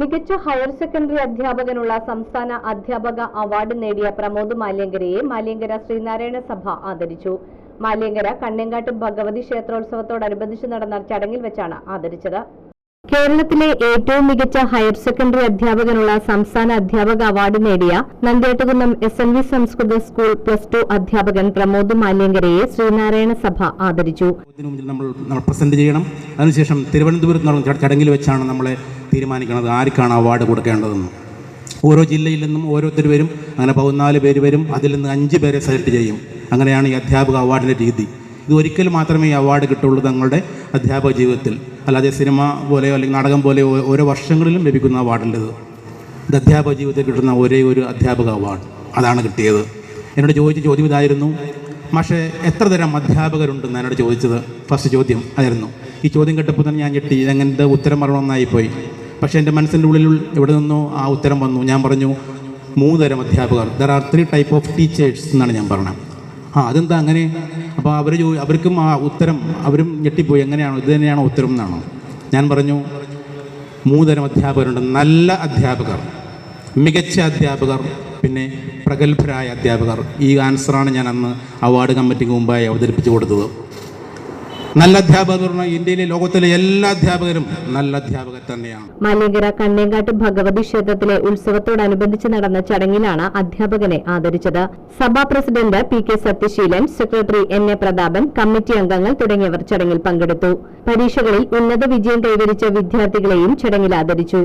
മികച്ച higher secondary അധ്യാപകനുള്ള സംസ്ഥാന അധ്യാപക അവാർഡ് നേടിയ പ്രമോദ് മാല്യങ്കരയെ മാല്യങ്കര ശ്രീനാരായണ സഭ ആദരിച്ചു. മാല്യങ്കര കണ്ണേങ്കാട്ട് ഭഗവതി ക്ഷേത്രോത്സവത്തോടനുബന്ധിച്ച് നടന്ന ചടങ്ങിൽ വെച്ചാണ് ആദരിച്ചത്. കേരളത്തിലെ ഏറ്റവും മികച്ച ഹയർ സെക്കൻഡറി അധ്യാപകനുള്ള സംസ്ഥാന അധ്യാപക അവാർഡ് നേടിയ നന്ദേട്ടുകുന്നം എസ് എൻ വി സംസ്കൃത സ്കൂൾ പ്ലസ് ടു അധ്യാപകൻ പ്രമോദ് മാല്യങ്കരയെ ശ്രീനാരായണ സഭ ആദരിച്ചു. നമ്മൾ പ്രസന്റ് ചെയ്യണം. അതിനുശേഷം തിരുവനന്തപുരത്ത് നടന്ന ചടങ്ങിൽ വെച്ചാണ് നമ്മളെ തീരുമാനിക്കുന്നത് ആർക്കാണ് അവാർഡ് കൊടുക്കേണ്ടതെന്ന്? ഓരോ ജില്ലയിൽ നിന്നും ഓരോരുത്തർ വരും. അങ്ങനെ പതിനാല് പേര് വരും. അതിൽ നിന്ന് അഞ്ച് പേരെ സെലക്ട് ചെയ്യും. അങ്ങനെയാണ് ഈ അധ്യാപക അവാർഡിന്റെ രീതി. ഇത് ഒരിക്കൽ മാത്രമേ ഈ അവാർഡ് കിട്ടുള്ളൂ തങ്ങളുടെ അധ്യാപക ജീവിതത്തിൽ. അല്ലാതെ സിനിമ പോലെയോ അല്ലെങ്കിൽ നാടകം പോലെയോ ഓരോ വർഷങ്ങളിലും ലഭിക്കുന്ന അവാർഡിന്റെത് ഇത്. അധ്യാപക ജീവിതത്തിൽ കിട്ടുന്ന ഒരേ ഒരു അധ്യാപക അവാർഡ് അതാണ് കിട്ടിയത്. എന്നോട് ചോദിച്ച ചോദ്യം ഇതായിരുന്നു. പക്ഷേ എത്ര തരം അധ്യാപകരുണ്ടെന്ന് എന്നോട് ചോദിച്ചത്. ഫസ്റ്റ് ചോദ്യം ആയിരുന്നു. ഈ ചോദ്യം കേട്ടപ്പോൾ തന്നെ ഞാൻ ഞെട്ടി. ഇതെങ്ങനത്തെ ഉത്തരം പറയണമെന്നായിപ്പോയി പക്ഷേ എന്റെ മനസ്സിന്റെ ഉള്ളിൽ എവിടെ നിന്നോ ആ ഉത്തരം വന്നു. ഞാൻ പറഞ്ഞു മൂന്ന് തരം അധ്യാപകർ there are three type of teachers എന്നാണ് ഞാൻ പറഞ്ഞത്. ആ അതെന്താ അങ്ങനെ? അപ്പോൾ അവർ അവർക്കും ആ ഉത്തരം അവരും ഞെട്ടിപ്പോയി. എങ്ങനെയാണോ? ഇത് തന്നെയാണോ ഉത്തരം എന്നാണോ? ഞാൻ പറഞ്ഞു മൂന്നുതരം അധ്യാപകരുണ്ട്. നല്ല അധ്യാപകർ മികച്ച അധ്യാപകർ പിന്നെ പ്രഗത്ഭരായ അധ്യാപകർ. ഈ ആൻസറാണ് ഞാൻ അന്ന് അവാർഡ് കമ്മിറ്റിക്ക് മുമ്പായി അവതരിപ്പിച്ചു കൊടുത്തത്. നല്ല അധ്യാപകർ പറഞ്ഞാൽ ഇന്ത്യയിലെ ലോകത്തിലെ എല്ലാ അധ്യാപകരും നല്ല അധ്യാപകർ തന്നെയാണ്. മലങ്കര കണ്ണേങ്കാട്ട് ഭഗവതി ക്ഷേത്രത്തിലെ ഉത്സവത്തോടനുബന്ധിച്ച് നടന്ന ചടങ്ങിലാണ് അധ്യാപകനെ ആദരിച്ചത്. സഭാ president P K Sathyaseelan secretary N A Prathapan committee അംഗങ്ങൾ തുടങ്ങിയവർ ചടങ്ങിൽ പങ്കെടുത്തു. പരീക്ഷകളിൽ ഉന്നത വിജയം കൈവരിച്ച വിദ്യാർത്ഥികളെയും ചടങ്ങിൽ ആദരിച്ചു.